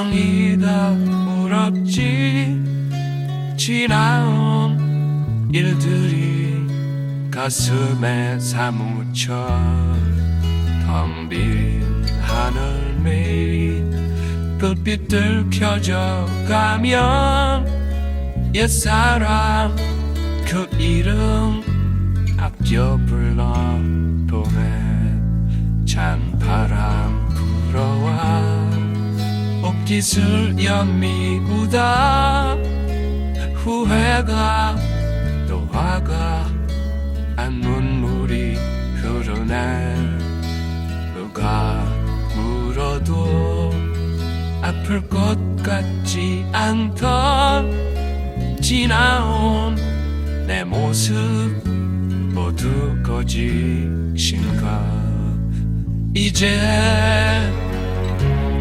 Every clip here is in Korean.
서성이다. 울었지. 지나온 일들이 가슴에 사무쳐 텅 빈 하늘 매일 불빛들 켜져 가면 옛사람 그 이름 아껴 불러 봄에 찬 바람 불어와 옷깃을 연미우다. 후회가 또 화가 안 눈물이 흐르네. 누가 물어도 아플 것 같지 않던 지나온 내 모습 모두 거짓인가? 이제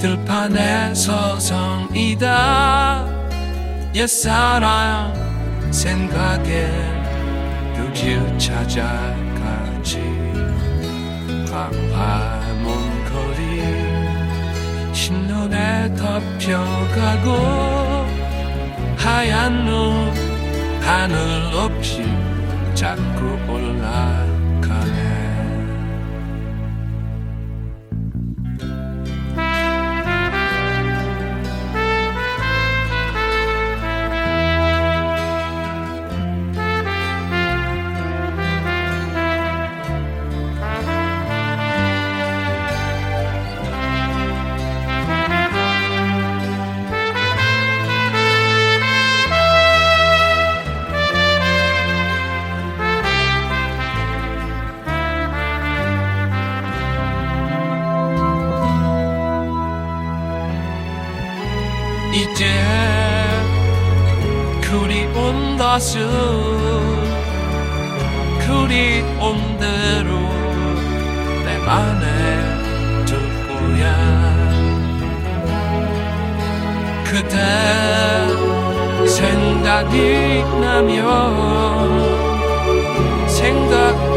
들판에 서성이다. 옛사랑 생각에 그길 찾아가지. 광화문 거리 신눈에 덮여가고 하얀 눈 하늘 없이 자꾸 올라 이제 그리운 것은 그리운 대로 내 맘에 둘 거야. 그때 생각이 나면 생각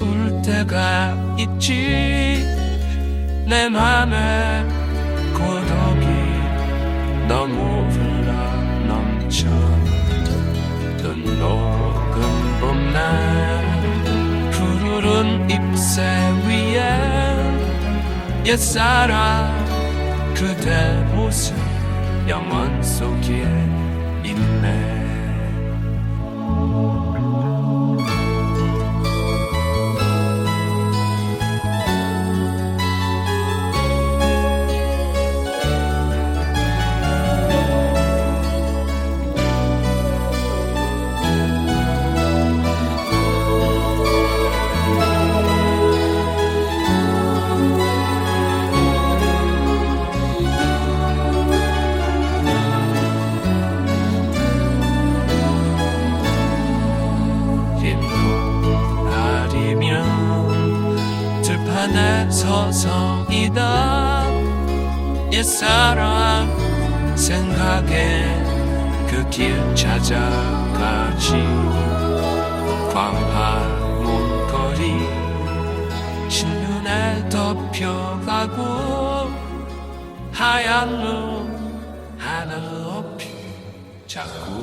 울 때가 있지. 내 맘에 고독이 너무 흘러 넘쳐 눈 녹은 봄날 푸르른 잎새 위에 옛사랑 그대 모습 영원 속에 있네 들판에 서성이다. 옛사랑 생각에 그 길 찾아가지. 광화문 거리 신눈에 덮여가고 하얀 눈 하늘 높이 자꾸